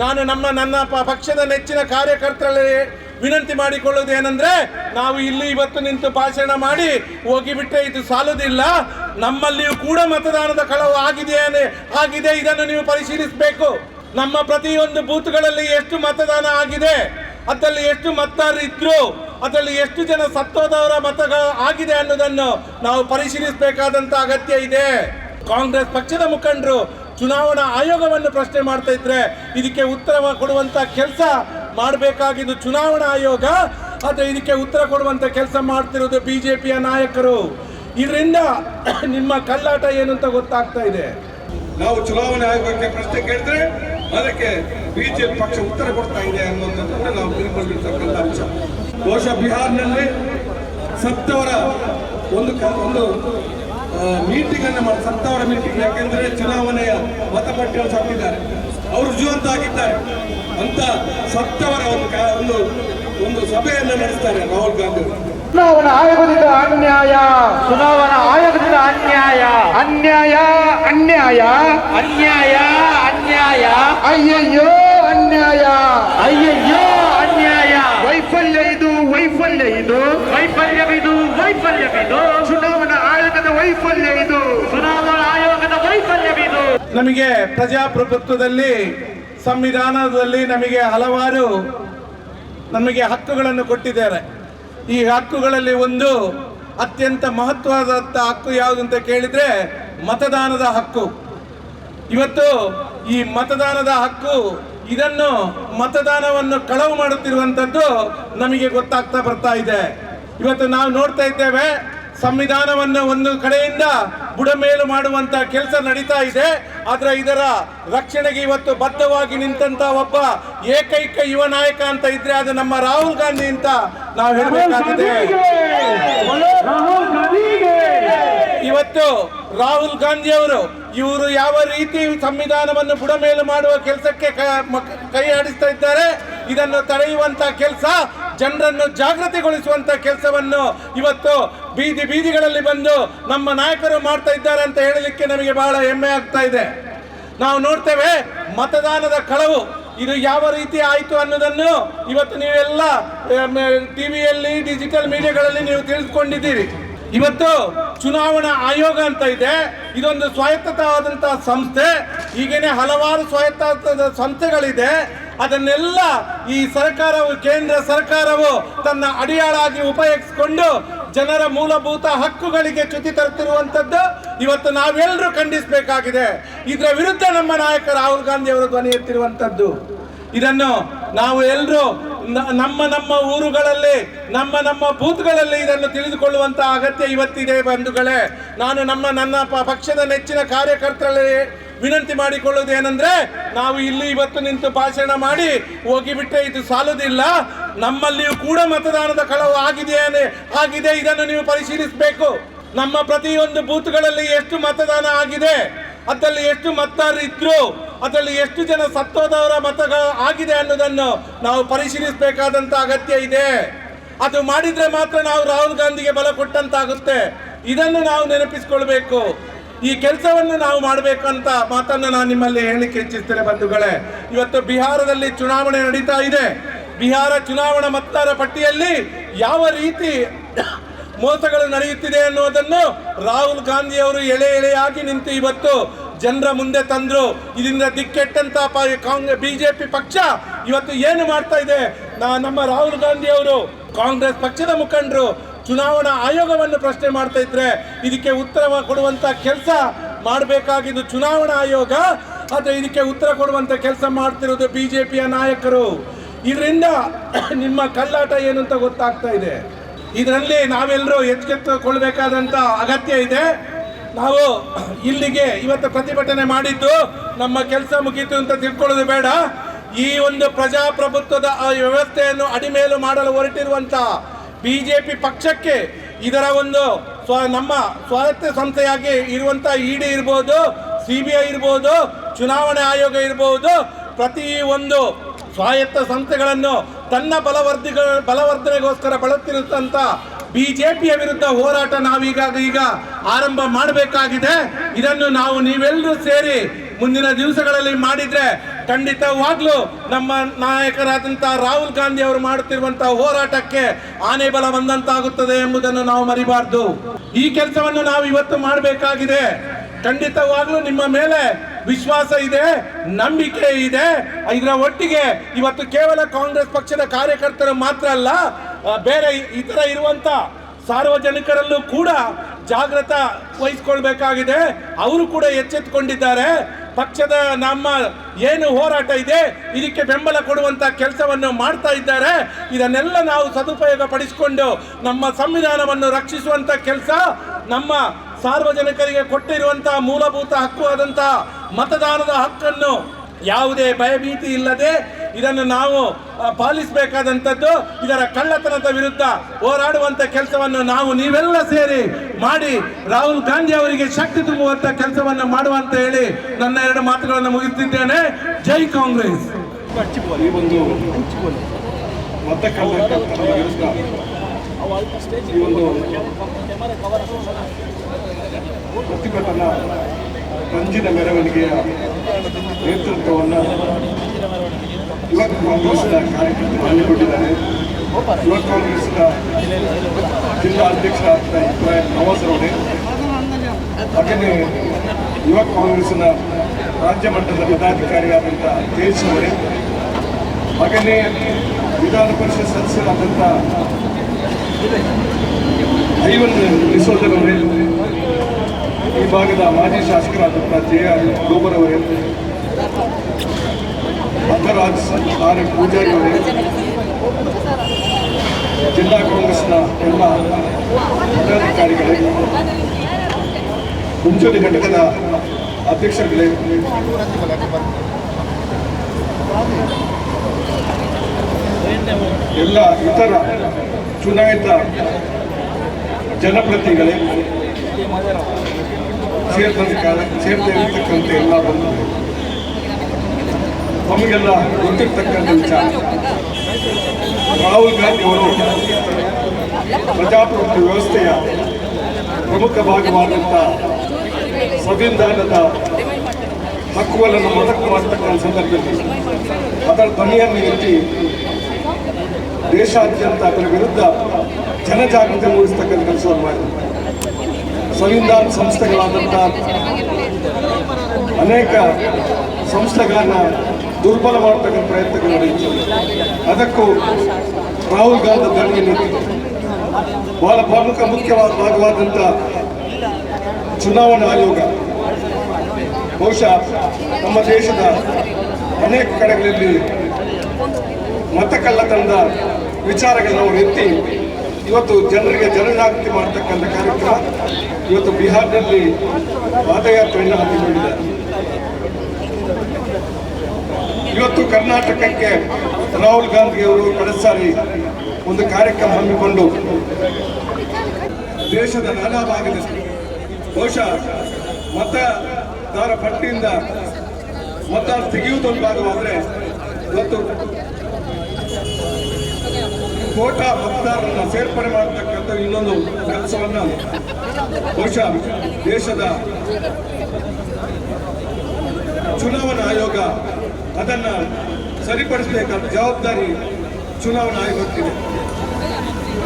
ನಾನು ನಮ್ಮ ನನ್ನ ಪಕ್ಷದ ನೆಚ್ಚಿನ ಕಾರ್ಯಕರ್ತರಲ್ಲಿ ವಿನಂತಿ ಮಾಡಿಕೊಳ್ಳೋದು ಏನಂದ್ರೆ, ನಾವು ಇಲ್ಲಿ ಇವತ್ತು ನಿಂತು ಭಾಷಣ ಮಾಡಿ ಹೋಗಿಬಿಟ್ರೆ ಇದು ಸಾಲುದಿಲ್ಲ. ನಮ್ಮಲ್ಲಿಯೂ ಕೂಡ ಮತದಾನದ ಕಳವು ಆಗಿದೆಯೇ ಆಗಿದೆ. ಇದನ್ನು ನೀವು ಪರಿಶೀಲಿಸಬೇಕು. ನಮ್ಮ ಪ್ರತಿಯೊಂದು ಬೂತ್ಗಳಲ್ಲಿ ಎಷ್ಟು ಮತದಾನ ಆಗಿದೆ, ಅದರಲ್ಲಿ ಎಷ್ಟು ಮತದಾರರು ಇದ್ರು ಅದರಲ್ಲಿ ಎಷ್ಟು ಜನ ಸತ್ತೋದವರ ಮತಗಳು ಆಗಿದೆ ಅನ್ನೋದನ್ನು ನಾವು ಪರಿಶೀಲಿಸಬೇಕಾದಂತ ಅಗತ್ಯ ಇದೆ. ಕಾಂಗ್ರೆಸ್ ಪಕ್ಷದ ಮುಖಂಡರು ಚುನಾವಣಾ ಆಯೋಗವನ್ನು ಪ್ರಶ್ನೆ ಮಾಡ್ತಾ ಇದ್ರೆ ಇದಕ್ಕೆ ಉತ್ತರ ಕೊಡುವಂತ ಕೆಲಸ ಮಾಡಬೇಕಾಗಿದ್ದು ಚುನಾವಣಾ ಆಯೋಗ ಅಥವಾ ಇದಕ್ಕೆ ಉತ್ತರ ಕೊಡುವಂತ ಕೆಲಸ ಮಾಡ್ತಿರೋದು ಬಿಜೆಪಿಯ ನಾಯಕರು. ಇದರಿಂದ ನಿಮ್ಮ ಕಲ್ಲಾಟ ಏನು ಅಂತ ಗೊತ್ತಾಗ್ತಾ ಇದೆ. ನಾವು ಚುನಾವಣೆ ಆಯೋಗಕ್ಕೆ ಪ್ರಶ್ನೆ ಕೇಳಿದ್ರೆ ಅದಕ್ಕೆ ಬಿಜೆಪಿ ಪಕ್ಷ ಉತ್ತರ ಕೊಡ್ತಾ ಇದೆ ಅನ್ನುವಂಥದ್ದನ್ನ ನಾವು ತಿಳ್ಕೊಂಡಿರ್ತಕ್ಕಂಥ ಅಂಶ. ಬಹುಶಃ ಬಿಹಾರ್ನಲ್ಲಿ ಸತ್ತವರ ಒಂದು ಒಂದು ಮೀಟಿಂಗ್ ಅನ್ನು ಮಾಡಿ ಸತ್ತವರ ಮೀಟಿಂಗ್ ಯಾಕೆಂದ್ರೆ ಚುನಾವಣೆಯ ಮತಪಟ್ಟಿಗಳು ಸತ್ತಿದ್ದಾರೆ. ಅವರು ಜೀವಂತ ಆಗಿದ್ದಾರೆ. ಅಂತ ಸತ್ತವರ ಒಂದು ಕ- ಒಂದು ಒಂದು ಸಭೆಯನ್ನು ನಡೆಸ್ತಾರೆ ರಾಹುಲ್ ಗಾಂಧಿ ಚುನಾವಣಾ ಆಯೋಗದಿಂದ ಅನ್ಯಾಯ ಚುನಾವಣಾ ಆಯೋಗದಿಂದ ಅನ್ಯಾಯ ಅನ್ಯಾಯ ಅನ್ಯಾಯ. ಅನ್ಯಾಯ ಅನ್ಯಾಯ. ಅಯ್ಯಯ್ಯೋ ಅನ್ಯಾಯ. ಅಯ್ಯಯ್ಯೋ ಅನ್ಯಾಯ ವೈಫಲ್ಯ ಇದು ವೈಫಲ್ಯ ಇದು ವೈಫಲ್ಯವಿದು ವೈಫಲ್ಯವಿದು ಚುನಾವಣಾ ಆಯೋಗದ ವೈಫಲ್ಯ ಇದು ಚುನಾವಣಾ ಆಯೋಗದ ವೈಫಲ್ಯವಿದು ನಮಗೆ ಪ್ರಜಾಪ್ರಭುತ್ವದಲ್ಲಿ, ಸಂವಿಧಾನದಲ್ಲಿ ನಮಗೆ ಹಲವಾರು, ನಮಗೆ ಹಕ್ಕುಗಳನ್ನು ಕೊಟ್ಟಿದ್ದಾರೆ. ಈ ಹಕ್ಕುಗಳಲ್ಲಿ ಒಂದು ಅತ್ಯಂತ ಮಹತ್ವದಂಥ ಹಕ್ಕು ಯಾವುದು ಅಂತ ಕೇಳಿದರೆ ಮತದಾನದ ಹಕ್ಕು. ಇವತ್ತು ಈ ಮತದಾನದ ಹಕ್ಕು, ಇದನ್ನು ಮತದಾನವನ್ನು ಕಳವು ಮಾಡುತ್ತಿರುವಂಥದ್ದು ನಮಗೆ ಗೊತ್ತಾಗ್ತಾ ಬರ್ತಾ ಇದೆ. ಇವತ್ತು ನಾವು ನೋಡ್ತಾ ಇದ್ದೇವೆ ಸಂವಿಧಾನವನ್ನು ಒಂದು ಕಡೆಯಿಂದ ಬುಡಮೇಲು ಮಾಡುವಂತ ಕೆಲಸ ನಡೀತಾ ಇದೆ. ಆದ್ರೆ ಇದರ ರಕ್ಷಣೆಗೆ ಇವತ್ತು ಬದ್ಧವಾಗಿ ನಿಂತಂತ ಒಬ್ಬ ಏಕೈಕ ಯುವ ನಾಯಕ ಅಂತ ಇದ್ರೆ ಅದು ನಮ್ಮ ರಾಹುಲ್ ಗಾಂಧಿ ಅಂತ ನಾವು ಹೇಳಬೇಕಾಗಿದೆ. ಇವತ್ತು ರಾಹುಲ್ ಗಾಂಧಿ ಅವರು ಇವರು ಯಾವ ರೀತಿ ಸಂವಿಧಾನವನ್ನು ಬುಡಮೇಲು ಮಾಡುವ ಕೆಲಸಕ್ಕೆ ಕೈ ಆಡಿಸ್ತಾ ಇದ್ದಾರೆ ಇದನ್ನು ತಡೆಯುವಂತ ಕೆಲಸ ಜನರನ್ನು ಜಾಗೃತಿಗೊಳಿಸುವಂತ ಕೆಲಸವನ್ನು ಇವತ್ತು ಬೀದಿ ಬೀದಿಗಳಲ್ಲಿ ಬಂದು ನಮ್ಮ ನಾಯಕರು ಮಾಡ್ತಾ ಇದ್ದಾರೆ ಅಂತ ಹೇಳಲಿಕ್ಕೆ ನಮಗೆ ಬಹಳ ಹೆಮ್ಮೆ ಆಗ್ತಾ ಇದೆ. ನಾವು ನೋಡ್ತೇವೆ ಮತದಾನದ ಕಳವು ಇದು ಯಾವ ರೀತಿ ಆಯಿತು ಅನ್ನೋದನ್ನು ಇವತ್ತು ನೀವೆಲ್ಲ ಟಿವಿಯಲ್ಲಿ, ಡಿಜಿಟಲ್ ಮೀಡಿಯಾಗಳಲ್ಲಿ ನೀವು ತಿಳಿದುಕೊಂಡಿದ್ದೀರಿ. ಇವತ್ತು ಚುನಾವಣಾ ಆಯೋಗ ಅಂತ ಇದೆ. ಇದೊಂದು ಸ್ವಾಯತ್ತವಾದಂತಹ ಸಂಸ್ಥೆ. ಹೀಗೇನೆ ಹಲವಾರು ಸ್ವಾಯತ್ತ ಸಂಸ್ಥೆಗಳಿದೆ. ಅದನ್ನೆಲ್ಲ ಈ ಸರ್ಕಾರವು, ಕೇಂದ್ರ ಸರ್ಕಾರವು ತನ್ನ ಅಡಿಯಾಳಾಗಿ ಉಪಯೋಗಿಸಿಕೊಂಡು ಜನರ ಮೂಲಭೂತ ಹಕ್ಕುಗಳಿಗೆ ಚ್ಯುತಿ ತರುತ್ತಿರುವಂತದ್ದು ಇವತ್ತು ನಾವೆಲ್ಲರೂ ಖಂಡಿಸಬೇಕಾಗಿದೆ. ಇದರ ವಿರುದ್ಧ ನಮ್ಮ ನಾಯಕ ರಾಹುಲ್ ಗಾಂಧಿ ಅವರು ಧ್ವನಿ ಎತ್ತಿರುವಂತದ್ದು ಇದನ್ನು ನಾವು ಎಲ್ಲರೂ ನಮ್ಮ ನಮ್ಮ ಊರುಗಳಲ್ಲಿ, ನಮ್ಮ ನಮ್ಮ ಬೂತ್ಗಳಲ್ಲಿ ಇದನ್ನು ತಿಳಿದುಕೊಳ್ಳುವಂತಹ ಅಗತ್ಯ ಇವತ್ತಿದೆ ಬಂಧುಗಳೇ. ನಾನು ನಮ್ಮ, ನನ್ನ ಪಕ್ಷದ ನೆಚ್ಚಿನ ಕಾರ್ಯಕರ್ತರಲ್ಲಿ ವಿನಂತಿ ಮಾಡಿಕೊಳ್ಳೋದು ಏನಂದ್ರೆ, ನಾವು ಇಲ್ಲಿ ಇವತ್ತು ನಿಂತು ಭಾಷಣ ಮಾಡಿ ಹೋಗಿಬಿಟ್ರೆ ಇದು ಸಾಲುದಿಲ್ಲ. ನಮ್ಮಲ್ಲಿಯೂ ಕೂಡ ಮತದಾನದ ಕಳವು ಆಗಿದೆಯೇ ಆಗಿದೆ, ಇದನ್ನು ನೀವು ಪರಿಶೀಲಿಸಬೇಕು. ನಮ್ಮ ಪ್ರತಿಯೊಂದು ಬೂತ್ಗಳಲ್ಲಿ ಎಷ್ಟು ಮತದಾನ ಆಗಿದೆ? ಅದರಲ್ಲಿ ಎಷ್ಟು ಮತದಾರರು ಇದ್ರು? ಅದರಲ್ಲಿ ಎಷ್ಟು ಜನ ಸತ್ತೋದವರ ಮತಗಳು ಆಗಿದೆ ಅನ್ನೋದನ್ನು ನಾವು ಪರಿಶೀಲಿಸಬೇಕಾದಂತ ಅಗತ್ಯ ಇದೆ. ಅದು ಮಾಡಿದ್ರೆ ಮಾತ್ರ ನಾವು ರಾಹುಲ್ ಗಾಂಧಿಗೆ ಬಲ ಕೊಟ್ಟಂತಾಗುತ್ತೆ. ಇದನ್ನು ನಾವು ನೆನಪಿಸಿಕೊಳ್ಬೇಕು. ಈ ಕೆಲಸವನ್ನು ನಾವು ಮಾಡಬೇಕಂತ ಮಾತನ್ನು ನಾನು ನಿಮ್ಮಲ್ಲಿ ಹೇಳಲಿಕ್ಕೆ ಇಚ್ಛಿಸ್ತೇನೆ ಬಂಧುಗಳೇ. ಇವತ್ತು ಬಿಹಾರದಲ್ಲಿ ಚುನಾವಣೆ ನಡೀತಾ ಇದೆ. ಬಿಹಾರ ಚುನಾವಣಾ ಮತದಾರ ಪಟ್ಟಿಯಲ್ಲಿ ಯಾವ ರೀತಿ ಮೋಸಗಳು ನಡೆಯುತ್ತಿದೆ ಅನ್ನೋದನ್ನು ರಾಹುಲ್ ಗಾಂಧಿ ಅವರು ಎಳೆ ಎಳೆಯಾಗಿ ನಿಂತು ಇವತ್ತು ಜನರ ಮುಂದೆ ತಂದ್ರು. ಇದರಿಂದ ದಿಕ್ಕೆಟ್ಟಂತ ಕಾಂಗ್ರೆಸ್ ಬಿಜೆಪಿ ಪಕ್ಷ ಇವತ್ತು ಏನು ಮಾಡ್ತಾ ಇದೆ? ನಮ್ಮ ರಾಹುಲ್ ಗಾಂಧಿ ಅವರು ಕಾಂಗ್ರೆಸ್ ಪಕ್ಷದ ಮುಖಂಡರು. ಚುನಾವಣಾ ಆಯೋಗವನ್ನು ಪ್ರಶ್ನೆ ಮಾಡ್ತಾ ಇದ್ರೆ ಇದಕ್ಕೆ ಉತ್ತರ ಕೊಡುವಂತ ಕೆಲಸ ಮಾಡಬೇಕಾಗಿದ್ದು ಚುನಾವಣಾ ಆಯೋಗ. ಅಥವಾ ಇದಕ್ಕೆ ಉತ್ತರ ಕೊಡುವಂತ ಕೆಲಸ ಮಾಡ್ತಿರೋದು ಬಿಜೆಪಿಯ ನಾಯಕರು. ಇದರಿಂದ ನಿಮ್ಮ ಕಲ್ಲಾಟ ಏನು ಅಂತ ಗೊತ್ತಾಗ್ತಾ ಇದೆ. ಇದರಲ್ಲಿ ನಾವೆಲ್ಲರೂ ಎಚ್ಚೆತ್ತುಕೊಳ್ಬೇಕಾದಂತ ಅಗತ್ಯ ಇದೆ. ನಾವು ಇಲ್ಲಿಗೆ ಇವತ್ತು ಪ್ರತಿಭಟನೆ ಮಾಡಿದ್ದು ನಮ್ಮ ಕೆಲಸ ಮುಗೀತು ಅಂತ ತಿಳ್ಕೊಳ್ಳೋದು ಬೇಡ. ಈ ಒಂದು ಪ್ರಜಾಪ್ರಭುತ್ವದ ವ್ಯವಸ್ಥೆಯನ್ನು ಅಡಿಮೇಲು ಮಾಡಲು ಹೊರಟಿರುವಂತ ಬಿಜೆಪಿ ಪಕ್ಷಕ್ಕೆ ಇದರ ಒಂದು ಸ್ವ ನಮ್ಮ ಸ್ವಾಯತ್ತ ಸಂಸ್ಥೆಯಾಗಿ ಇರುವಂತ ಇಡಿ ಇರ್ಬೋದು ಸಿ ಬಿ ಐ ಇರ್ಬೋದು, ಚುನಾವಣೆ ಆಯೋಗ ಇರ್ಬೋದು, ಪ್ರತಿ ಒಂದು ಸ್ವಾಯತ್ತ ಸಂಸ್ಥೆಗಳನ್ನು ತನ್ನ ಬಲವರ್ಧಿಗ, ಬಲವರ್ಧನೆಗೋಸ್ಕರ ಬಳಸ್ತಿರುತ್ತಂಥ ಬಿ ಜೆ ಪಿಯ ವಿರುದ್ಧ ಹೋರಾಟ ನಾವೀಗ ಈಗ ಆರಂಭ ಮಾಡಬೇಕಾಗಿದೆ. ಇದನ್ನು ನಾವು ನೀವೆಲ್ಲರೂ ಸೇರಿ ಮುಂದಿನ ದಿವಸಗಳಲ್ಲಿ ಮಾಡಿದ್ರೆ ಖಂಡಿತವಾಗ್ಲೂ ನಮ್ಮ ನಾಯಕರಾದಂತಹ ರಾಹುಲ್ ಗಾಂಧಿ ಅವರು ಮಾಡುತ್ತಿರುವಂತಹ ಹೋರಾಟಕ್ಕೆ ಆನೆ ಬಲ ಬಂದಂತಾಗುತ್ತದೆ ಎಂಬುದನ್ನು ನಾವು ಮರಿಬಾರ್ದು. ಈ ಕೆಲಸವನ್ನು ನಾವು ಇವತ್ತು ಮಾಡಬೇಕಾಗಿದೆ. ಖಂಡಿತವಾಗ್ಲೂ ನಿಮ್ಮ ಮೇಲೆ ವಿಶ್ವಾಸ ಇದೆ, ನಂಬಿಕೆ ಇದೆ. ಇದರ ಒಟ್ಟಿಗೆ ಇವತ್ತು ಕೇವಲ ಕಾಂಗ್ರೆಸ್ ಪಕ್ಷದ ಕಾರ್ಯಕರ್ತರು ಮಾತ್ರ ಅಲ್ಲ ಬೇರೆ ಇತರ ಇರುವಂತ ಸಾರ್ವಜನಿಕರಲ್ಲೂ ಕೂಡ ಜಾಗೃತ ವಹಿಸ್ಕೊಳ್ಬೇಕಾಗಿದೆ. ಅವರು ಕೂಡ ಎಚ್ಚೆತ್ತುಕೊಂಡಿದ್ದಾರೆ. ಪಕ್ಷದ ನಮ್ಮ ಏನು ಹೋರಾಟ ಇದೆ, ಇದಕ್ಕೆ ಬೆಂಬಲ ಕೊಡುವಂತ ಕೆಲಸವನ್ನು ಮಾಡ್ತಾ ಇದ್ದಾರೆ. ಇದನ್ನೆಲ್ಲ ನಾವು ಸದುಪಯೋಗ ಪಡಿಸಿಕೊಂಡು ನಮ್ಮ ಸಂವಿಧಾನವನ್ನು ರಕ್ಷಿಸುವಂತ ಕೆಲಸ ನಮ್ಮ ಸಾರ್ವಜನಿಕರಿಗೆ ಕೊಟ್ಟಿರುವಂತಹ ಮೂಲಭೂತ ಹಕ್ಕು ಆದಂತಹ ಮತದಾನದ ಹಕ್ಕನ್ನು ಯಾವುದೇ ಭಯಭೀತಿ ಇಲ್ಲದೆ ಇದನ್ನು ನಾವು ಪಾಲಿಸಬೇಕಾದಂಥದ್ದು ಇದರ ಕಳ್ಳತನದ ವಿರುದ್ಧ ಹೋರಾಡುವಂಥ ಕೆಲಸವನ್ನು ನಾವು ನೀವೆಲ್ಲ ಸೇರಿ ಮಾಡಿ ರಾಹುಲ್ ಗಾಂಧಿ ಅವರಿಗೆ ಶಕ್ತಿ ತುಂಬುವಂಥ ಕೆಲಸವನ್ನು ಮಾಡುವಂತ ಹೇಳಿ ನನ್ನ ಎರಡು ಮಾತುಗಳನ್ನು ಮುಗಿಸುತ್ತಿದ್ದೇನೆ ಜೈ ಕಾಂಗ್ರೆಸ್. ಪ್ರತಿಭಟನಾ ಮೆರವಣಿಗೆಯ ನೇತೃತ್ವವನ್ನು ಯುವ ಕಾಂಗ್ರೆಸ್ನ ಕಾರ್ಯಕರ್ತರು ಹಮ್ಮಿಕೊಂಡಿದ್ದಾರೆ ಯುವ ಕಾಂಗ್ರೆಸ್ನ ಜಿಲ್ಲಾ ಅಧ್ಯಕ್ಷರಾದ ಇಬ್ರಾಹಿಂ ನವಾಜ್ ಅವರೇ ಹಾಗೆಯೇ ಯುವ ಕಾಂಗ್ರೆಸ್ನ ರಾಜ್ಯ ಮಟ್ಟದ ಪದಾಧಿಕಾರಿಯಾದಂಥ ತೇಜ್ ಅವರೇ ಹಾಗೆಯೇ ವಿಧಾನ ಪರಿಷತ್ ಸದಸ್ಯರಾದಂಥ ಐವನ್ ಡಿಸೋಜರ್ ಅವರೇ. ಈ ಭಾಗದ ಮಾಜಿ ಶಾಸಕರಾದಂಥ ಜೆ ಆರ್ ಗೋಬರ್ ಅವರೇ. ಭದ್ರರಾಜ್ ಆರ್ ಪೂಜಾರಿ ಅವರೇ. ಜಿಲ್ಲಾ ಕಾಂಗ್ರೆಸ್ನ ಎಲ್ಲ ಪದಾಧಿಕಾರಿಗಳೇ, ಮುಂಚೂಣಿ ಘಟಕದ ಅಧ್ಯಕ್ಷರುಗಳೇ. ಎಲ್ಲ ಇತರ ಚುನಾಯಿತ ಜನಪ್ರತಿನಿಧಿಗಳೇ ಸೇರಿದಂತ ಸೇರದೇ ಇರತಕ್ಕಂಥ ಎಲ್ಲ ಬಂದು ನಮಗೆಲ್ಲ ಗೊತ್ತಿರ್ತಕ್ಕಂಥ ವಿಚಾರ. ರಾಹುಲ್ ಗಾಂಧಿ ಅವರು ಪ್ರಜಾಪ್ರಭುತ್ವ ವ್ಯವಸ್ಥೆಯ ಪ್ರಮುಖ ಭಾಗವಾದಂಥ ಸಂವಿಧಾನದ ಹಕ್ಕುಗಳನ್ನು ಮೊದಲು ಮಾಡತಕ್ಕಂಥ ಸಂದರ್ಭದಲ್ಲಿ ಅದರ ಧ್ವನಿಯನ್ನು ಎತ್ತಿ ದೇಶಾದ್ಯಂತ ಅದರ ವಿರುದ್ಧ ಜನಜಾಗೃತಿ ಮೂಡಿಸ್ತಕ್ಕಂಥ ಕೆಲಸವನ್ನು ಮಾಡಿದ್ದಾರೆ ಸಂವಿಧಾನ ಸಂಸ್ಥೆಗಳಾದಂಥ ಅನೇಕ ಸಂಸ್ಥೆಗಳನ್ನು ದುರ್ಬಲ ಮಾಡತಕ್ಕಂಥ ಪ್ರಯತ್ನಗಳು ನಡೆಯುತ್ತವೆ. ಅದಕ್ಕೂ ರಾಹುಲ್ ಗಾಂಧಿ ಎತ್ತಿ ಬಹಳ ಪ್ರಮುಖ ಮುಖ್ಯವಾದ ಭಾಗವಾದಂಥ ಚುನಾವಣಾ ಆಯೋಗ. ಬಹುಶಃ ನಮ್ಮ ದೇಶದ ಅನೇಕ ಕಡೆಗಳಲ್ಲಿ ಮತ ಕಳ್ಳತನದ ವಿಚಾರಗಳನ್ನು ಅವರು ಎತ್ತಿ ಇವತ್ತು ಜನರಿಗೆ ಜನಜಾಗೃತಿ ಮಾಡತಕ್ಕಂಥ ಕಾರ್ಯಕ್ರಮ ಇವತ್ತು ಬಿಹಾರದಲ್ಲಿ ಪಾದಯಾತ್ರೆಯನ್ನು ಹಮ್ಮಿಕೊಂಡಿದ್ದಾರೆ. ಇವತ್ತು ಕರ್ನಾಟಕಕ್ಕೆ ರಾಹುಲ್ ಗಾಂಧಿ ಅವರು ಕಳೆದ ಒಂದು ಕಾರ್ಯಕ್ರಮ ಹಮ್ಮಿಕೊಂಡು ದೇಶದ ನಾನಾ ಭಾಗದ ಬಹುಶಃ ಮತದಾರ ಪಟ್ಟಿಯಿಂದ ಮತ ತೆಗೆಯುವುದೊಂದು ಭಾಗವಾದರೆ ಇವತ್ತು ಕೋಟಾ ಮತದಾರರನ್ನ ಸೇರ್ಪಡೆ ಮಾಡತಕ್ಕಂಥ ಇನ್ನೊಂದು ಕೆಲಸವನ್ನ ಬಹುಶಃ ದೇಶದ ಚುನಾವಣಾ ಆಯೋಗ ಅದನ್ನ ಸರಿಪಡಿಸಬೇಕಾದ ಜವಾಬ್ದಾರಿ ಚುನಾವಣಾ ಆಯೋಗಕ್ಕಿದೆ.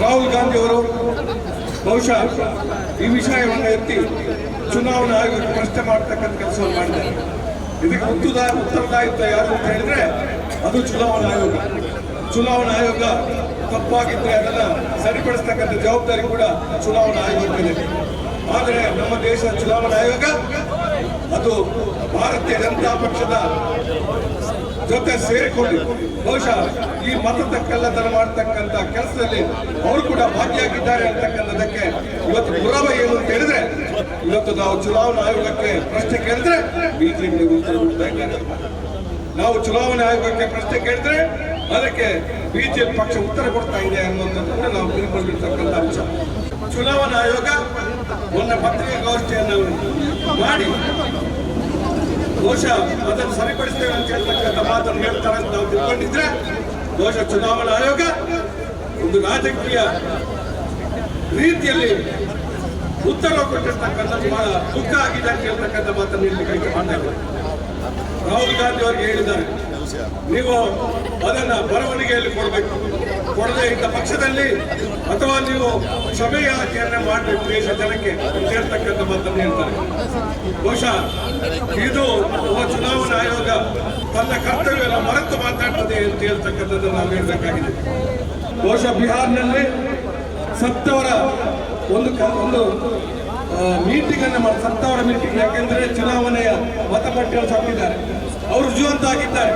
ರಾಹುಲ್ ಗಾಂಧಿ ಅವರು ಬಹುಶಃ ಈ ವಿಷಯವನ್ನು ಎತ್ತಿ ಚುನಾವಣಾ ಆಯೋಗಕ್ಕೆ ಪ್ರಶ್ನೆ ಮಾಡ್ತಕ್ಕಂಥ ಕೆಲಸವನ್ನು ಮಾಡಿದ್ದಾರೆ. ಇದಕ್ಕೆ ಉತ್ತದ, ಉತ್ತರದಾಯಿತ್ವ ಯಾರು ಅಂತ ಹೇಳಿದ್ರೆ ಅದು ಚುನಾವಣಾ ಆಯೋಗ. ಚುನಾವಣಾ ಆಯೋಗ ತಪ್ಪಾಗಿದ್ದರೆ ಅದನ್ನು ಸರಿಪಡಿಸ್ತಕ್ಕಂಥ ಜವಾಬ್ದಾರಿ ಕೂಡ ಚುನಾವಣಾ ಆಯೋಗಕ್ಕಿದೆ. ಆದರೆ ನಮ್ಮ ದೇಶದ ಚುನಾವಣಾ ಆಯೋಗ, ಅದು ಭಾರತೀಯ ಜನತಾ ಪಕ್ಷದ ಜೊತೆ ಸೇರಿಕೊಂಡು ಬಹುಶಃ ಈ ಮತದ ಕಳ್ಳತನ ಮಾಡತಕ್ಕಂತ ಕೆಲಸದಲ್ಲಿ ಅವರು ಕೂಡ ಭಾಗಿಯಾಗಿದ್ದಾರೆ ಅಂತಕ್ಕಂಥದಕ್ಕೆ ಇವತ್ತು ಪುರಾವೆ ಏನು ಅಂತ ಹೇಳಿದ್ರೆ, ಇವತ್ತು ನಾವು ಚುನಾವಣಾ ಆಯೋಗಕ್ಕೆ ಪ್ರಶ್ನೆ ಕೇಳಿದ್ರೆ ಬಿಜೆಪಿ ಉತ್ತರ ಕೊಡ್ಬೇಕಾಗಿದೆ ನಾವು ಚುನಾವಣಾ ಆಯೋಗಕ್ಕೆ ಪ್ರಶ್ನೆ ಕೇಳಿದ್ರೆ ಅದಕ್ಕೆ ಬಿಜೆಪಿ ಪಕ್ಷ ಉತ್ತರ ಕೊಡ್ತಾ ಇದೆ ಅನ್ನುವಂಥದ್ದನ್ನ ನಾವು ತಿಳ್ಕೊಂಡಿರ್ತಕ್ಕಂಥ ಅಂಶ. ಚುನಾವಣಾ ಆಯೋಗ ಮೊನ್ನೆ ಪತ್ರಿಕಾಗೋಷ್ಠಿಯನ್ನು ಮಾಡಿ ಬಹುಶಃ ಅದನ್ನು ಸರಿಪಡಿಸ್ತೇವೆ ಅಂತ ಹೇಳ್ತಕ್ಕಂಥ ಮಾತನ್ನು ಹೇಳ್ತಾರೆ ಅಂತ ನಾವು ತಿಳ್ಕೊಂಡಿದ್ರೆ ಬಹುಶಃ ಚುನಾವಣಾ ಆಯೋಗ ಒಂದು ರಾಜಕೀಯ ರೀತಿಯಲ್ಲಿ ಉತ್ತರ ಕೊಟ್ಟಿರ್ತಕ್ಕಂಥದ್ದು ಬಹಳ ದುಃಖ ಆಗಿದೆ ಅಂತ ಹೇಳ್ತಕ್ಕಂಥ ಮಾತನ್ನು ಇಲ್ಲಿ ಕೈಗೆ ಮಾಡ್ತಾ ಇದ್ದಾರೆ ರಾಹುಲ್ ಗಾಂಧಿ ಅವರಿಗೆ ಹೇಳಿದ್ದಾರೆ. ನೀವು ಅದನ್ನ ಬರವಣಿಗೆಯಲ್ಲಿ ಕೊಡಬೇಕು. ಕೊಡದೆ ಇದ್ದ ಪಕ್ಷದಲ್ಲಿ ಅಥವಾ ನೀವು ಕ್ಷಮೆಯ ಆಚರಣೆ ಮಾಡಬೇಕು ದೇಶ ಜನಕ್ಕೆ ಸೇರ್ತಕ್ಕಂಥ ಮಾತನ್ನು ಹೇಳ್ತಾರೆ. ಬಹುಶಃ ಇದು ಚುನಾವಣಾ ಆಯೋಗ ತನ್ನ ಕರ್ತವ್ಯವನ್ನು ಮರೆತು ಮಾತಾಡ್ತದೆ ಅಂತ ಹೇಳ್ತಕ್ಕಂಥದ್ದು ನಾವು ಹೇಳಬೇಕಾಗಿದೆ. ಬಹುಶಃ ಬಿಹಾರ್ನಲ್ಲಿ ಸತ್ತವರ ಒಂದು ಒಂದು ಮೀಟಿಂಗ್ ಅನ್ನು ಮಾಡಿ, ಸತ್ತವರ ಮೀಟಿಂಗ್ ಯಾಕೆಂದ್ರೆ ಚುನಾವಣೆಯ ಮತಪಟ್ಟಿಯನ್ನು ಸಾಕಿದ್ದಾರೆ ಅವರು ಜೀವಂತ ಆಗಿದ್ದಾರೆ.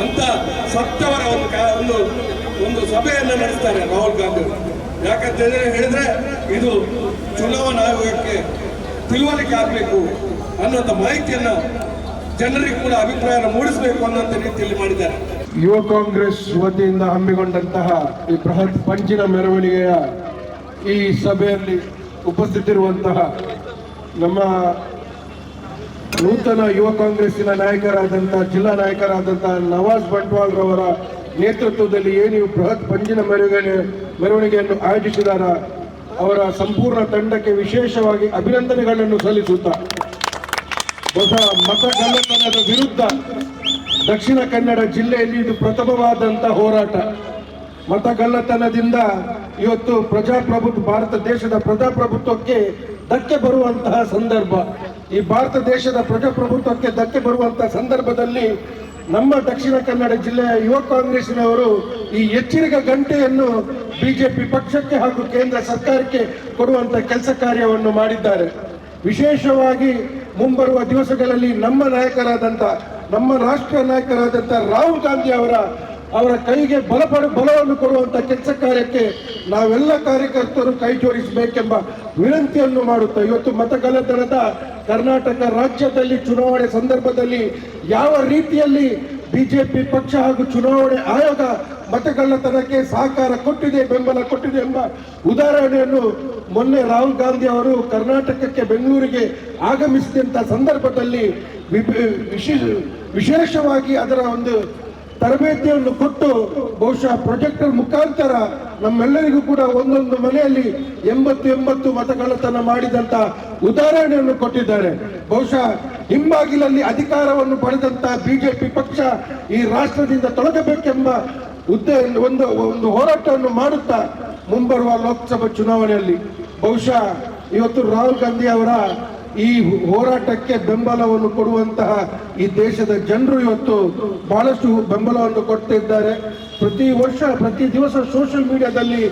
ಅಂತ ಸತ್ತವರ ಒಂದು ಒಂದು ಒಂದು ಸಭೆಯನ್ನು ನಡೆಸ್ತಾರೆ ರಾಹುಲ್ ಗಾಂಧಿ ಯಾಕಂತ ಹೇಳಿದ್ರೆ ಇದು ಚುನಾವಣಾ ಆಯೋಗಕ್ಕೆ ತಿಳುವಳಿಕೆ ಆಗಬೇಕು ಅನ್ನೋಂಥ ಮಾಹಿತಿಯನ್ನು ಜನರಿಗೆ ಕೂಡ ಅಭಿಪ್ರಾಯ ಮೂಡಿಸಬೇಕು ಅನ್ನೋಂಥ ರೀತಿಯಲ್ಲಿ ಮಾಡಿದ್ದಾರೆ. ಯುವ ಕಾಂಗ್ರೆಸ್ ವತಿಯಿಂದ ಹಮ್ಮಿಕೊಂಡಂತಹ ಈ ಬೃಹತ್ ಪಂಚಿನ ಮೆರವಣಿಗೆಯ ಈ ಸಭೆಯಲ್ಲಿ ಉಪಸ್ಥಿತಿರುವಂತಹ ನಮ್ಮ ನೂತನ ಯುವ ಕಾಂಗ್ರೆಸ್ಸಿನ ನಾಯಕರಾದಂತಹ ಜಿಲ್ಲಾ ನಾಯಕರಾದಂಥ ನವಾಜ್ ಬಂಟ್ವಾಲ್ ರವರ ನೇತೃತ್ವದಲ್ಲಿ ಏನು ಬೃಹತ್ ಪಂಜಿನ ಮೆರವಣಿಗೆ, ಮೆರವಣಿಗೆಯನ್ನು ಆಯೋಜಿಸಿದಾರ, ಅವರ ಸಂಪೂರ್ಣ ತಂಡಕ್ಕೆ ವಿಶೇಷವಾಗಿ ಅಭಿನಂದನೆಗಳನ್ನು ಸಲ್ಲಿಸುತ್ತಾ, ಹೊಸ ಮತಗಳ್ಳತನದ ವಿರುದ್ಧ ದಕ್ಷಿಣ ಕನ್ನಡ ಜಿಲ್ಲೆಯಲ್ಲಿ ಇದು ಪ್ರಥಮವಾದಂಥ ಹೋರಾಟ. ಮತಗಳ್ಳತನದಿಂದ ಇವತ್ತು ಪ್ರಜಾಪ್ರಭುತ್ವ, ಭಾರತ ದೇಶದ ಪ್ರಜಾಪ್ರಭುತ್ವಕ್ಕೆ ಧಕ್ಕೆ ಬರುವಂತಹ ಸಂದರ್ಭ. ಈ ಭಾರತ ದೇಶದ ಪ್ರಜಾಪ್ರಭುತ್ವಕ್ಕೆ ಧಕ್ಕೆ ಬರುವಂತಹ ಸಂದರ್ಭದಲ್ಲಿ ನಮ್ಮ ದಕ್ಷಿಣ ಕನ್ನಡ ಜಿಲ್ಲೆಯ ಯುವ ಕಾಂಗ್ರೆಸ್ನವರು ಈ ಎಚ್ಚರಿಕೆ ಗಂಟೆಯನ್ನು ಬಿಜೆಪಿ ಪಕ್ಷಕ್ಕೆ ಹಾಗೂ ಕೇಂದ್ರ ಸರ್ಕಾರಕ್ಕೆ ಕೊಡುವಂತ ಕೆಲಸ ಕಾರ್ಯವನ್ನು ಮಾಡಿದ್ದಾರೆ. ವಿಶೇಷವಾಗಿ ಮುಂಬರುವ ದಿವಸಗಳಲ್ಲಿ ನಮ್ಮ ನಾಯಕರಾದಂಥ ನಮ್ಮ ರಾಷ್ಟ್ರ ನಾಯಕರಾದಂಥ ರಾಹುಲ್ ಗಾಂಧಿ ಅವರ ಅವರ ಕೈಗೆ ಬಲಪಡ ಬಲವನ್ನು ಕೊಡುವಂತ ಕೆಲಸ ಕಾರ್ಯಕ್ಕೆ ನಾವೆಲ್ಲ ಕಾರ್ಯಕರ್ತರು ಕೈ ಜೋಡಿಸಬೇಕೆಂಬ ವಿನಂತಿಯನ್ನು ಮಾಡುತ್ತಾ ಇವತ್ತು ಮತಗಳ್ಳತನದ ಕರ್ನಾಟಕ ರಾಜ್ಯದಲ್ಲಿ ಚುನಾವಣೆ ಸಂದರ್ಭದಲ್ಲಿ ಯಾವ ರೀತಿಯಲ್ಲಿ ಬಿಜೆಪಿ ಪಕ್ಷ ಹಾಗೂ ಚುನಾವಣೆ ಆಯೋಗ ಮತಗಳ್ಳತನಕ್ಕೆ ಸಹಕಾರ ಕೊಟ್ಟಿದೆ, ಬೆಂಬಲ ಕೊಟ್ಟಿದೆ ಎಂಬ ಉದಾಹರಣೆಯನ್ನು ಮೊನ್ನೆ ರಾಹುಲ್ ಗಾಂಧಿ ಅವರು ಕರ್ನಾಟಕಕ್ಕೆ ಬೆಂಗಳೂರಿಗೆ ಆಗಮಿಸಿದಂಥ ಸಂದರ್ಭದಲ್ಲಿ ವಿಶೇಷವಾಗಿ ಅದರ ಒಂದು ತರಬೇತಿಯನ್ನು ಕೊಟ್ಟು ಬಹುಶಃ ಪ್ರೊಜೆಕ್ಟರ್ ಮುಖಾಂತರ ನಮ್ಮೆಲ್ಲರಿಗೂ ಕೂಡ ಒಂದೊಂದು ಮನೆಯಲ್ಲಿ ಎಂಬತ್ತು ಎಂಬತ್ತು ಮತಗಳತನ ಮಾಡಿದಂತ ಉದಾಹರಣೆಯನ್ನು ಕೊಟ್ಟಿದ್ದಾರೆ. ಬಹುಶಃ ಹಿಂಬಾಗಿಲಲ್ಲಿ ಅಧಿಕಾರವನ್ನು ಪಡೆದಂತ ಬಿಜೆಪಿ ಪಕ್ಷ ಈ ರಾಷ್ಟ್ರದಿಂದ ತೊಲಗಬೇಕೆಂಬ ಉದ್ದ ಒಂದು ಒಂದು ಹೋರಾಟವನ್ನು ಮಾಡುತ್ತಾ ಮುಂಬರುವ ಲೋಕಸಭಾ ಚುನಾವಣೆಯಲ್ಲಿ. ಬಹುಶಃ ಇವತ್ತು ರಾಹುಲ್ ಗಾಂಧಿ ಅವರ ಈ ಹೋರಾಟಕ್ಕೆ ಬೆಂಬಲವನ್ನು ಕೊಡುವಂತಹ ಈ ದೇಶದ ಜನರು ಇವತ್ತು ಬಹಳಷ್ಟು ಬೆಂಬಲವನ್ನು ಕೊಡ್ತಿದ್ದಾರೆ. ಪ್ರತಿ ವರ್ಷ, ಪ್ರತಿ ದಿವಸ ಸೋಷಿಯಲ್ ಮೀಡಿಯಾದಲ್ಲಿ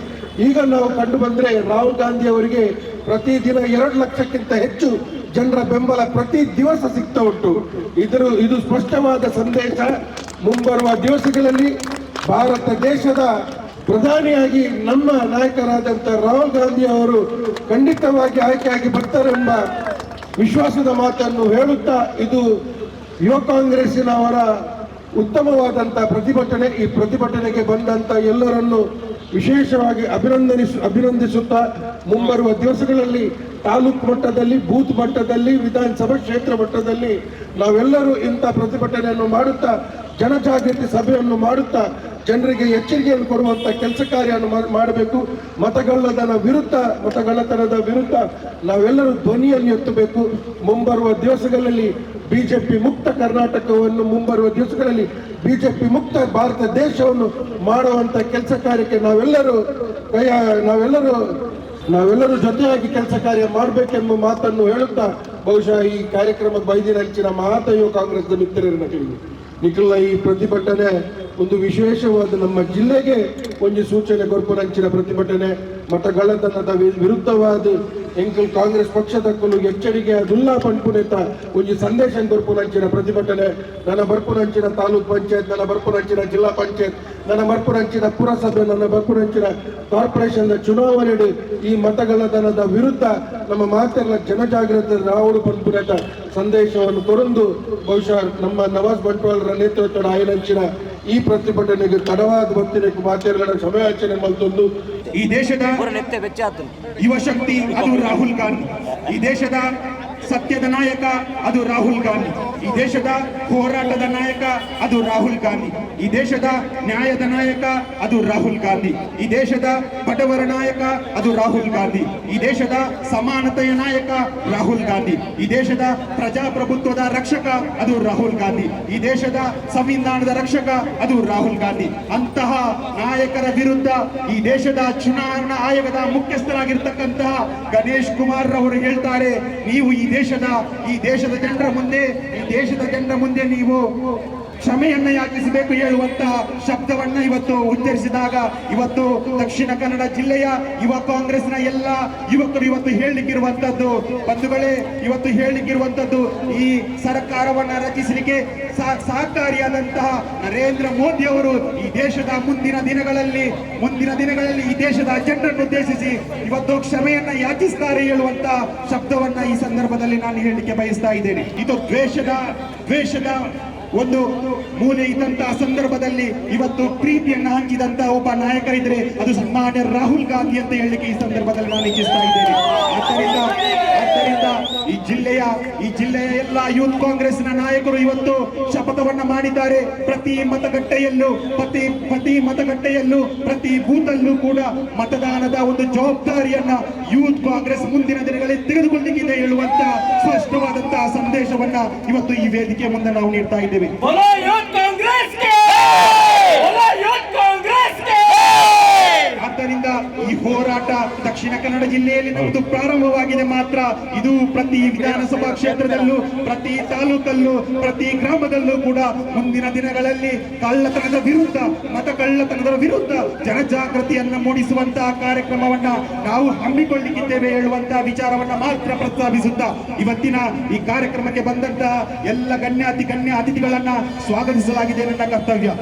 ಈಗ ನಾವು ಕಂಡು ಬಂದರೆ ರಾಹುಲ್ ಗಾಂಧಿ ಅವರಿಗೆ ಪ್ರತಿದಿನ ಎರಡು ಲಕ್ಷಕ್ಕಿಂತ ಹೆಚ್ಚು ಜನರ ಬೆಂಬಲ ಪ್ರತಿ ದಿವಸ ಸಿಗ್ತಾ ಉಂಟು. ಇದರ, ಇದು ಸ್ಪಷ್ಟವಾದ ಸಂದೇಶ. ಮುಂಬರುವ ದಿವಸಗಳಲ್ಲಿ ಭಾರತ ದೇಶದ ಪ್ರಧಾನಿಯಾಗಿ ನಮ್ಮ ನಾಯಕರಾದಂಥ ರಾಹುಲ್ ಗಾಂಧಿ ಅವರು ಖಂಡಿತವಾಗಿ ಆಯ್ಕೆಯಾಗಿ ಬರ್ತಾರೆಂಬ ವಿಶ್ವಾಸದ ಮಾತನ್ನು ಹೇಳುತ್ತಾ ಇದು ಯುವ ಕಾಂಗ್ರೆಸ್ಸಿನವರ ಉತ್ತಮವಾದಂಥ ಪ್ರತಿಭಟನೆ, ಈ ಪ್ರತಿಭಟನೆಗೆ ಬಂದಂತ ಎಲ್ಲರನ್ನು ವಿಶೇಷವಾಗಿ ಅಭಿನಂದನಿಸು, ಅಭಿನಂದಿಸುತ್ತಾ ಮುಂಬರುವ ದಿವಸಗಳಲ್ಲಿ ತಾಲೂಕು ಮಟ್ಟದಲ್ಲಿ, ಬೂತ್ ಮಟ್ಟದಲ್ಲಿ, ವಿಧಾನಸಭಾ ಕ್ಷೇತ್ರ ಮಟ್ಟದಲ್ಲಿ ನಾವೆಲ್ಲರೂ ಇಂಥ ಪ್ರತಿಭಟನೆಯನ್ನು ಮಾಡುತ್ತಾ, ಜನಜಾಗೃತಿ ಸಭೆಯನ್ನು ಮಾಡುತ್ತಾ, ಜನರಿಗೆ ಎಚ್ಚರಿಕೆಯನ್ನು ಕೊಡುವಂಥ ಕೆಲಸ ಕಾರ್ಯವನ್ನು ಮಾಡಬೇಕು. ಮತಗಳ್ಳತನ ವಿರುದ್ಧ, ಮತಗಳ್ಳತನದ ವಿರುದ್ಧ ನಾವೆಲ್ಲರೂ ಧ್ವನಿಯನ್ನು ಎತ್ತಬೇಕು. ಮುಂಬರುವ ದಿವಸಗಳಲ್ಲಿ ಬಿಜೆಪಿ ಮುಕ್ತ ಕರ್ನಾಟಕವನ್ನು, ಮುಂಬರುವ ದಿವಸಗಳಲ್ಲಿ ಬಿಜೆಪಿ ಮುಕ್ತ ಭಾರತ ದೇಶವನ್ನು ಮಾಡುವಂಥ ಕೆಲಸ ಕಾರ್ಯಕ್ಕೆ ನಾವೆಲ್ಲರೂ ನಾವೆಲ್ಲರೂ ನಾವೆಲ್ಲರೂ ಜೊತೆಯಾಗಿ ಕೆಲಸ ಕಾರ್ಯ ಮಾಡಬೇಕೆಂಬ ಮಾತನ್ನು ಹೇಳುತ್ತಾ ಬಹುಶಃ ಈ ಕಾರ್ಯಕ್ರಮ ಬೈದಿನಂಚಿನ ಹೆಚ್ಚಿನ ಯುವ ಕಾಂಗ್ರೆಸ್ನ ಮಿತ್ರರನ್ನ ಕೇಳಿ ನಿಖಿಲ, ಈ ಪ್ರತಿಭಟನೆ ಒಂದು ವಿಶೇಷವಾದ ನಮ್ಮ ಜಿಲ್ಲೆಗೆ ಒಂದು ಸೂಚನೆ ಕೊರ್ಪುರಂಚಿನ ಪ್ರತಿಭಟನೆ. ಮತಗಳ್ಳತನದ ವಿರುದ್ಧವಾದ ಎಂಕಲ್ ಕಾಂಗ್ರೆಸ್ ಪಕ್ಷದ ಕೊಲು ಎಚ್ಚರಿಕೆ ದುಲ್ಲಾ ಪಂಪುನೇತ ಒಂದು ಸಂದೇಶ ಕೊರ್ಪುರಂಚಿನ ಪ್ರತಿಭಟನೆ. ನನ್ನ ಬರ್ಪುರಂಚಿನ ತಾಲೂಕ್ ಪಂಚಾಯತ್ ನನ್ನ ಬರ್ಪುರಂಚಿನ ಜಿಲ್ಲಾ ಪಂಚಾಯತ್ ನನ್ನ ಬರ್ಪುರಂಚಿನ ಪುರಸಭೆ ನನ್ನ ಬರ್ಪುರಂಚಿನ ಕಾರ್ಪೊರೇಷನ್ ಚುನಾವಣೆ ಈ ಮತಗಳ್ಳತನದ ವಿರುದ್ಧ ನಮ್ಮ ಮಾತೆಲ್ಲ ಜನಜಾಗೃತಿ ರಾಹುಲ್ ಪಂಪುನೇತ ಸಂದೇಶವನ್ನು ತೊರೆದು ಬಹುಶಃ ನಮ್ಮ ನವಾಜ್ ಬಂಟ್ವಾಳರ ನೇತೃತ್ವದ ಆಯನಂಚಿನ ಈ ಪ್ರತಿಭಟನೆಗೆ ತಡವಾದ ಬಂದಿನ ಮಾತೆಗಳ ಸಮಯಾಚನೆ ಮಲ್ತೊಂದು ಈ ದೇಶದ ಯುವ ಶಕ್ತಿ ಅದು ರಾಹುಲ್ ಗಾಂಧಿ. ಈ ದೇಶದ ಸತ್ಯದ ನಾಯಕ ಅದು ರಾಹುಲ್ ಗಾಂಧಿ. ಈ ದೇಶದ ಹೋರಾಟದ ನಾಯಕ ಅದು ರಾಹುಲ್ ಗಾಂಧಿ. ಈ ದೇಶದ ನ್ಯಾಯದ ನಾಯಕ ಅದು ರಾಹುಲ್ ಗಾಂಧಿ. ಈ ದೇಶದ ಬಡವರ ನಾಯಕ ಅದು ರಾಹುಲ್ ಗಾಂಧಿ. ಈ ದೇಶದ ಸಮಾನತೆಯ ನಾಯಕ ರಾಹುಲ್ ಗಾಂಧಿ. ಈ ದೇಶದ ಪ್ರಜಾಪ್ರಭುತ್ವದ ರಕ್ಷಕ ಅದು ರಾಹುಲ್ ಗಾಂಧಿ. ಈ ದೇಶದ ಸಂವಿಧಾನದ ರಕ್ಷಕ ಅದು ರಾಹುಲ್ ಗಾಂಧಿ. ಅಂತಹ ನಾಯಕರ ವಿರುದ್ಧ ಈ ದೇಶದ ಚುನಾವಣಾ ಆಯೋಗದ ಮುಖ್ಯಸ್ಥರಾಗಿರ್ತಕ್ಕಂತಹ ಗಣೇಶ್ ಕುಮಾರ್ ಅವರು ಹೇಳ್ತಾರೆ, ನೀವು ಈ ದೇಶದ, ಈ ದೇಶದ ಜನರ ಮುಂದೆ, ಈ ದೇಶದ ಜನರ ಮುಂದೆ ನೀವು ಕ್ಷಮೆಯನ್ನ ಯಾಚಿಸಬೇಕು ಹೇಳುವಂತಹ ಶಬ್ದವನ್ನ ಇವತ್ತು ಉಚ್ಚರಿಸಿದಾಗ, ಇವತ್ತು ದಕ್ಷಿಣ ಕನ್ನಡ ಜಿಲ್ಲೆಯ ಯುವ ಕಾಂಗ್ರೆಸ್ನ ಎಲ್ಲ ಯುವಕರು ಇವತ್ತು ಹೇಳಲಿಕ್ಕಿರುವಂತದ್ದು ಬಂಧುಗಳೇ, ಇವತ್ತು ಹೇಳಲಿಕ್ಕಿರುವಂತದ್ದು ಈ ಸರ್ಕಾರವನ್ನ ರಚಿಸಲಿಕ್ಕೆ ಸಹಕಾರಿಯಾದಂತಹ ನರೇಂದ್ರ ಮೋದಿ ಅವರು ಈ ದೇಶದ ಮುಂದಿನ ದಿನಗಳಲ್ಲಿ ಮುಂದಿನ ದಿನಗಳಲ್ಲಿ ಈ ದೇಶದ ಜನರನ್ನು ಉದ್ದೇಶಿಸಿ ಇವತ್ತು ಕ್ಷಮೆಯನ್ನ ಯಾಚಿಸ್ತಾರೆ ಹೇಳುವಂತ ಶಬ್ದವನ್ನ ಈ ಸಂದರ್ಭದಲ್ಲಿ ನಾನು ಹೇಳಲಿಕ್ಕೆ ಬಯಸ್ತಾ ಇದ್ದೇನೆ. ಇದು ದ್ವೇಷದ ದ್ವೇಷದ ಒಂದು ಮೂಲೆ ಇದ್ದಂತಹ ಸಂದರ್ಭದಲ್ಲಿ ಇವತ್ತು ಪ್ರೀತಿಯನ್ನು ಹಂಚಿದಂತಹ ಒಬ್ಬ ನಾಯಕರಿದ್ರೆ ಅದು ಸನ್ಮಾನ್ಯ ರಾಹುಲ್ ಗಾಂಧಿ ಅಂತ ಹೇಳಲಿಕ್ಕೆ ಈ ಸಂದರ್ಭದಲ್ಲಿ ನಾನು ಇಚ್ಛಿಸ್ತಾ ಇದ್ದೇನೆ. ಆದ್ದರಿಂದ ಆದ್ದರಿಂದ ಈ ಜಿಲ್ಲೆಯ ಈ ಜಿಲ್ಲೆಯ ಎಲ್ಲ ಯೂತ್ ಕಾಂಗ್ರೆಸ್ನ ನಾಯಕರು ಇವತ್ತು ಶಪಥವನ್ನ ಮಾಡಿದ್ದಾರೆ. ಪ್ರತಿ ಮತಗಟ್ಟೆಯಲ್ಲೂ, ಪ್ರತಿ ಪ್ರತಿ ಮತಗಟ್ಟೆಯಲ್ಲೂ, ಪ್ರತಿ ಬೂತಲ್ಲೂ ಕೂಡ ಮತದಾನದ ಒಂದು ಜವಾಬ್ದಾರಿಯನ್ನ ಯೂತ್ ಕಾಂಗ್ರೆಸ್ ಮುಂದಿನ ದಿನಗಳಲ್ಲಿ ತೆಗೆದುಕೊಂಡಿದೆ ಹೇಳುವಂತ ಸ್ಪಷ್ಟವಾದಂತಹ ಸಂದೇಶವನ್ನ ಇವತ್ತು ಈ ವೇದಿಕೆ ಮುಂದೆ ನಾವು ನೀಡ್ತಾ ಇದ್ದೇವೆ. ಈ ಹೋರಾಟ ದಕ್ಷಿಣ ಕನ್ನಡ ಜಿಲ್ಲೆಯಲ್ಲಿ ನಮ್ಮದು ಪ್ರಾರಂಭವಾಗಿದೆ ಮಾತ್ರ. ಇದು ಪ್ರತಿ ವಿಧಾನಸಭಾ ಕ್ಷೇತ್ರದಲ್ಲೂ, ಪ್ರತಿ ತಾಲೂಕಲ್ಲೂ, ಪ್ರತಿ ಗ್ರಾಮದಲ್ಲೂ ಕೂಡ ಮುಂದಿನ ದಿನಗಳಲ್ಲಿ ಕಳ್ಳತನದ ವಿರುದ್ಧ, ಮತ ಕಳ್ಳತನದ ವಿರುದ್ಧ ಜನಜಾಗೃತಿಯನ್ನ ಮೂಡಿಸುವಂತಹ ಕಾರ್ಯಕ್ರಮವನ್ನ ನಾವು ಹಮ್ಮಿಕೊಳ್ಳಿಕ್ಕಿದ್ದೇವೆ ಹೇಳುವಂತಹ ವಿಚಾರವನ್ನ ಮಾತ್ರ ಪ್ರಸ್ತಾಪಿಸುತ್ತಾ ಇವತ್ತಿನ ಈ ಕಾರ್ಯಕ್ರಮಕ್ಕೆ ಬಂದಂತಹ ಎಲ್ಲ ಗಣ್ಯಾತಿ ಗಣ್ಯ ಅತಿಥಿಗಳನ್ನ ಸ್ವಾಗತಿಸಲಾಗಿದೆ ನನ್ನ ಕರ್ತವ್ಯ.